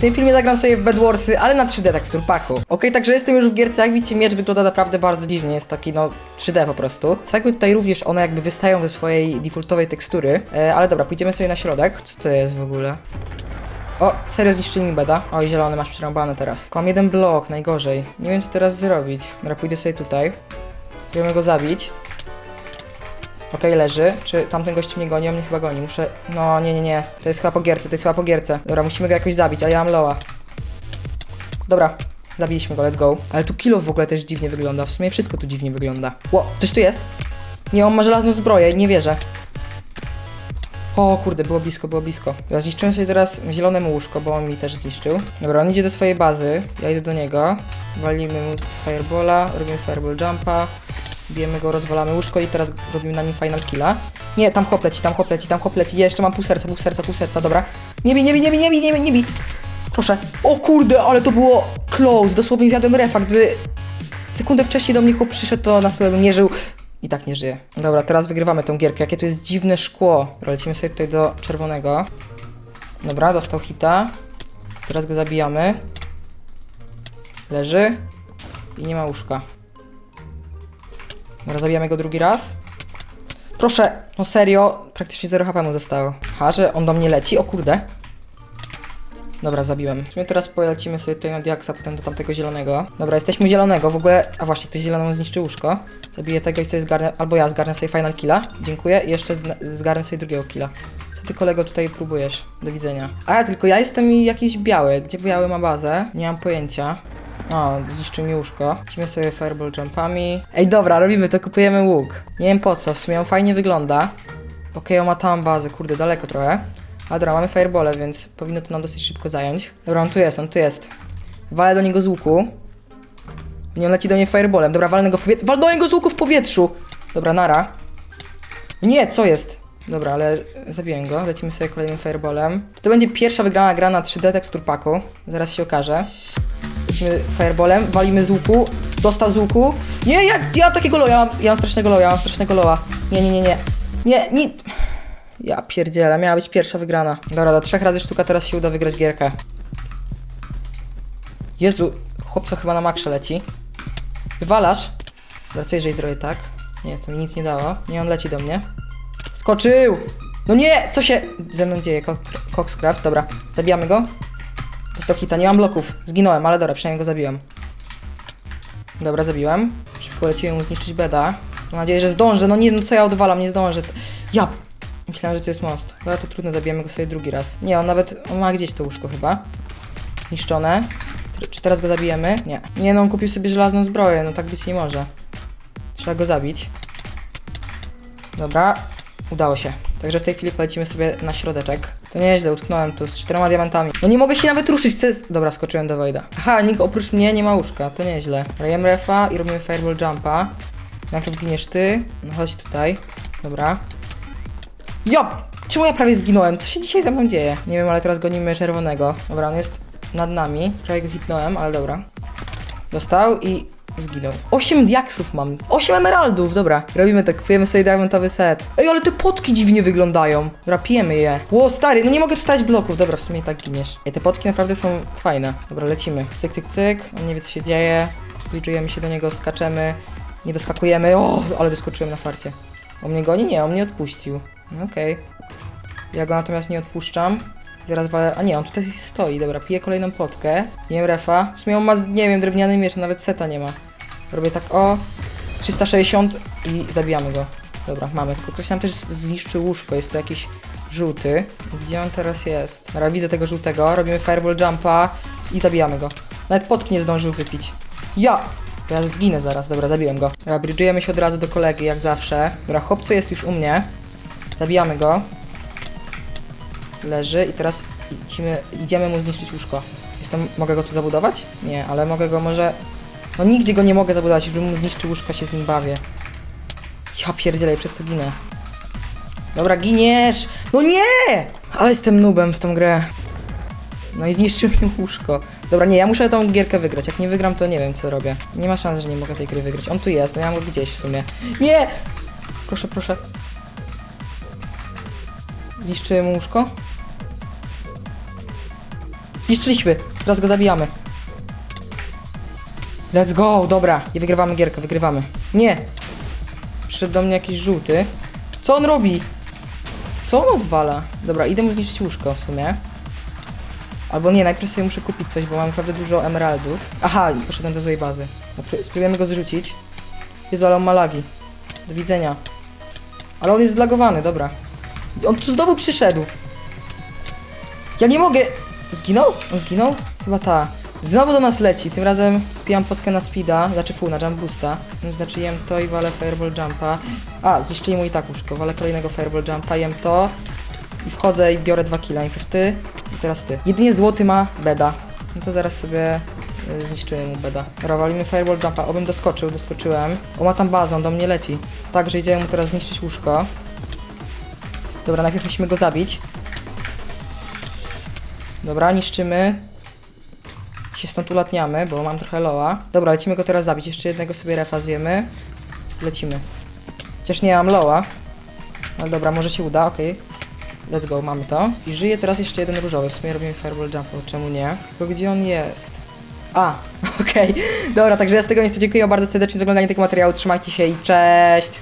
W tym filmie zagram sobie w Bedwarsy, ale na 3D tekstur paku. Okej, także jestem już w gierce, jak widzicie miecz wygląda naprawdę bardzo dziwnie, jest taki no 3D po prostu. Cegły tutaj również one jakby wystają ze swojej defaultowej tekstury, e, ale dobra, pójdziemy sobie na środek. Co to jest w ogóle? O, serio zniszczyli mi beda. Oj, zielony masz przerąbane teraz. Mam jeden blok, najgorzej. Nie wiem co teraz zrobić. Dobra, pójdę sobie tutaj. Spróbujemy go zabić. Okej, leży. Czy tamten gość mnie goni? On mnie chyba goni. Muszę... No, nie, nie, nie. To jest chyba po gierce, to jest chyba po gierce. Dobra, musimy go jakoś zabić, ale ja mam loa. Dobra, zabiliśmy go, let's go. Ale tu kilo w ogóle też dziwnie wygląda. W sumie wszystko tu dziwnie wygląda. Ło, ktoś tu jest? Nie, on ma żelazną zbroję, nie wierzę. O kurde, było blisko, było blisko. Ja zniszczyłem sobie zaraz zielone mu łóżko, bo on mi też zniszczył. Dobra, on idzie do swojej bazy, ja idę do niego. Walimy mu firebola, robimy fireball jumpa. Bijemy go, rozwalamy łóżko i teraz robimy na nim final killa. Nie, tam chłop leci, tam chłop leci, tam chłop leci. Ja jeszcze mam pół serca, pół serca, pół serca, dobra. Nie bij, nie bij, nie bij, nie bij, nie bij, nie bij. Proszę. O kurde, ale to było close. Dosłownie zjadłem refa. Gdyby sekundę wcześniej do mnie chłop przyszedł, to na stole bym nie żył. I tak nie żyje. Dobra, teraz wygrywamy tą gierkę. Jakie to jest dziwne szkło. Lecimy sobie tutaj do czerwonego. Dobra, dostał hita. Teraz go zabijamy. Leży. I nie ma łóżka. Dobra, zabijamy go drugi raz. Proszę, no serio, praktycznie 0 HP mu zostało. Ha, że on do mnie leci? O kurde. Dobra, zabiłem. Sumie teraz polecimy sobie tutaj na diaksa, potem do tamtego zielonego. Dobra, jesteśmy zielonego, w ogóle... A właśnie, ktoś zielonemu zniszczył łóżko. Zabiję tego i sobie zgarnę... Albo ja zgarnę sobie final killa. Dziękuję. I jeszcze zgarnę sobie drugiego killa. Co ty kolego tutaj próbujesz? Do widzenia. A, tylko ja jestem jakiś biały. Gdzie biały ma bazę? Nie mam pojęcia. O, zniszczył mi łóżko. Lecimy sobie fireball jumpami. Ej, dobra, robimy to, kupujemy łuk. Nie wiem po co, w sumie on fajnie wygląda. Okej, on ma tam bazę, kurde, daleko trochę. A dobra, mamy firebole, więc powinno to nam dosyć szybko zająć. Dobra, on tu jest, on tu jest. Walę do niego z łuku. Nie, on leci do mnie fireballem. Dobra, walę go w powietrzu. Wal do niego z łuku w powietrzu! Dobra, nara. Nie, co jest? Dobra, ale zabiłem go. Lecimy sobie kolejnym fireballem. To będzie pierwsza wygrana gra na 3D tekstur paku. Zaraz się okaże. Lecimy fireballem, walimy z łuku. Dostał z łuku. Nie, jak? Ja mam takiego loa, ja mam, ja mam strasznego loa, ja mam strasznego loa. Nie, nie, nie, nie. Nie, nie. Ja pierdzielę, miała być pierwsza wygrana. Dobra, do trzech razy sztuka teraz się uda wygrać gierkę. Jezu, chłopca chyba na makrze leci. Wywalasz? Dobra, co jeżeli zrobię tak? Nie, to mi nic nie dało. Nie, on leci do mnie. Skoczył! No nie! Co się ze mną dzieje? Coxcraft, dobra. Zabijamy go. Dostał hita, nie mam bloków. Zginąłem, ale dobra, przynajmniej go zabiłem. Dobra, zabiłem. Szybko lecimy mu zniszczyć beda. Mam nadzieję, że zdążę. No nie, no co ja odwalam, nie zdążę. Ja! Myślałem, że to jest most. Dobra, to trudno, zabijemy go sobie drugi raz. Nie, on nawet, on ma gdzieś to łóżko chyba. Zniszczone. Czy teraz go zabijemy? Nie. Nie, no on kupił sobie żelazną zbroję, no tak być nie może. Trzeba go zabić. Dobra, udało się. Także w tej chwili polecimy sobie na środeczek. To nieźle, utknąłem tu z czterema diamentami. No nie mogę się nawet ruszyć, jest... Dobra, skoczyłem do Wojda. Aha, nikt oprócz mnie nie ma łóżka, to nieźle. Rejem refa i robimy fireball jumpa. Najpierw giniesz ty. No chodź tutaj. Dobra. Ja! Czemu ja prawie zginąłem? Co się dzisiaj ze mną dzieje? Nie wiem, ale teraz gonimy czerwonego. Dobra, on jest nad nami. Prawie go hitnąłem, ale dobra. Dostał i zginął. 8 diaksów mam. 8 emeraldów, dobra. Robimy tak, kupujemy sobie diamentowy set. Ej, ale te potki dziwnie wyglądają. Dobra, pijemy je. Ło, stary, no nie mogę wstać bloków. Dobra, w sumie tak giniesz. Ej, te potki naprawdę są fajne. Dobra, lecimy. Cyk, cyk, cyk. On nie wie, co się dzieje. Zbliżujemy się do niego, skaczemy. Nie doskakujemy. O, ale doskoczyłem na farcie. On mnie goni? Nie, on mnie odpuścił. No Okej. Ja go natomiast nie odpuszczam. Zaraz walę... A nie, on tutaj stoi. Dobra, piję kolejną potkę. Jem refa. W sumie on ma, nie wiem, drewniany miecz, nawet seta nie ma. Robię tak, o... 360 i zabijamy go. Dobra, mamy. Tylko ktoś nam też zniszczył łóżko. Jest to jakiś żółty. Gdzie on teraz jest? Dobra, widzę tego żółtego. Robimy fireball jumpa i zabijamy go. Nawet potki nie zdążył wypić. Ja! Ja zginę zaraz. Dobra, zabiłem go. Dobra, bridżujemy się od razu do kolegi, jak zawsze. Dobra, chłopco jest już u mnie. Zabijamy go. Leży i teraz idziemy, idziemy mu zniszczyć łóżko. Jestem, mogę go tu zabudować? Nie, ale mogę go może... No nigdzie go nie mogę zabudować, już bym mu zniszczył łóżko, się z nim bawię. Ja pierdzielę, przez to ginę. Dobra, giniesz! No nie! Ale jestem nubem w tą grę. No i zniszczył mi łóżko. Dobra, nie, ja muszę tą gierkę wygrać. Jak nie wygram, to nie wiem, co robię. Nie ma szans, że nie mogę tej gry wygrać. On tu jest, no ja mam go gdzieś w sumie. Nie! Proszę, proszę. Zniszczyłem łóżko? Zniszczyliśmy. Teraz go zabijamy. Let's go, dobra. I wygrywamy gierkę, wygrywamy. Nie. Przyszedł do mnie jakiś żółty. Co on robi? Co on odwala? Dobra, idę mu zniszczyć łóżko w sumie. Albo nie, najpierw sobie muszę kupić coś, bo mam naprawdę dużo emeraldów. Aha, poszedłem do złej bazy. Pró- Spróbujemy go zrzucić. Jezu, ale on ma lagi. Do widzenia. Ale on jest zlagowany, dobra. On tu znowu przyszedł. Ja nie mogę. Zginął? On zginął? Chyba ta. Znowu do nas leci, tym razem wpijam potkę na speeda, znaczy full, na jump boosta. No, Znaczy jem to i walę fireball jumpa. A, zniszczyli mu i tak łóżko, walę kolejnego fireball jumpa, jem to. I wchodzę i biorę dwa killa, najpierw ty i teraz ty. Jedynie złoty ma beda. No to zaraz sobie y, zniszczymy mu beda. Dobra, walimy fireball jumpa, obym doskoczył, doskoczyłem. O, ma tam bazę, on do mnie leci. Także idziemy mu teraz zniszczyć łóżko. Dobra, najpierw musimy go zabić. Dobra, niszczymy. Się stąd ulatniamy, bo mam trochę loa. Dobra, lecimy go teraz zabić. Jeszcze jednego sobie refa zjemy. Lecimy. Chociaż nie mam loa. Ale dobra, może się uda, okej. Let's go, mamy to. I żyje teraz jeszcze jeden różowy. W sumie robimy fireball jump, bo czemu nie? Tylko gdzie on jest? A, okej. Dobra, także ja z tego miejsca dziękuję bardzo serdecznie za oglądanie tego materiału. Trzymajcie się i cześć!